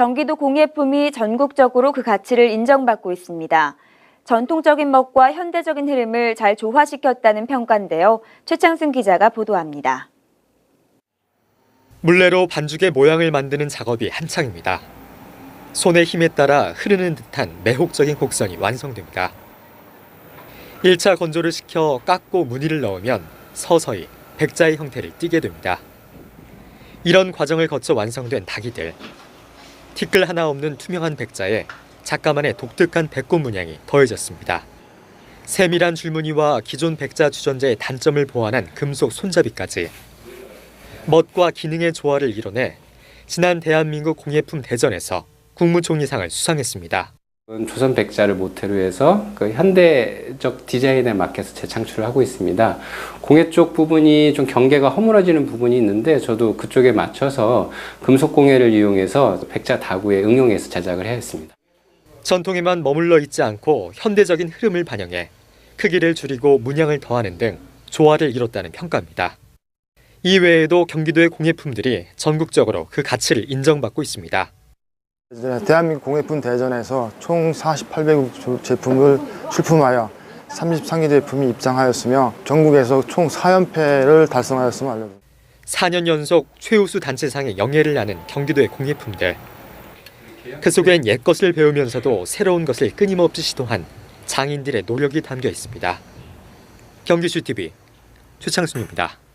경기도 공예품이 전국적으로 그 가치를 인정받고 있습니다. 전통적인 멋과 현대적인 흐름을 잘 조화시켰다는 평가인데요. 최창승 기자가 보도합니다. 물레로 반죽의 모양을 만드는 작업이 한창입니다. 손의 힘에 따라 흐르는 듯한 매혹적인 곡선이 완성됩니다. 1차 건조를 시켜 깎고 무늬를 넣으면 서서히 백자의 형태를 띠게 됩니다. 이런 과정을 거쳐 완성된 닭이들. 티끌 하나 없는 투명한 백자에 작가만의 독특한 배꼽 문양이 더해졌습니다. 세밀한 줄무늬와 기존 백자 주전자의 단점을 보완한 금속 손잡이까지 멋과 기능의 조화를 이뤄내 지난 대한민국 공예품 대전에서 국무총리상을 수상했습니다. 조선 백자를 모태로 해서 그 현대적 디자인에 맞게서 재창출을 하고 있습니다. 공예 쪽 부분이 좀 경계가 허물어지는 부분이 있는데 저도 그쪽에 맞춰서 금속 공예를 이용해서 백자 다구에 응용해서 제작을 했습니다. 전통에만 머물러 있지 않고 현대적인 흐름을 반영해 크기를 줄이고 문양을 더하는 등 조화를 이뤘다는 평가입니다. 이외에도 경기도의 공예품들이 전국적으로 그 가치를 인정받고 있습니다. 대한민국 공예품 대전에서 총 48개 제품을 출품하여 33개 제품이 입상하였으며 전국에서 총 4연패를 달성하였음을 알려드립니다. 4년 연속 최우수 단체상의 영예를 나는 경기도의 공예품들. 그 속엔 옛것을 배우면서도 새로운 것을 끊임없이 시도한 장인들의 노력이 담겨 있습니다. 경기슈 TV 최창순입니다.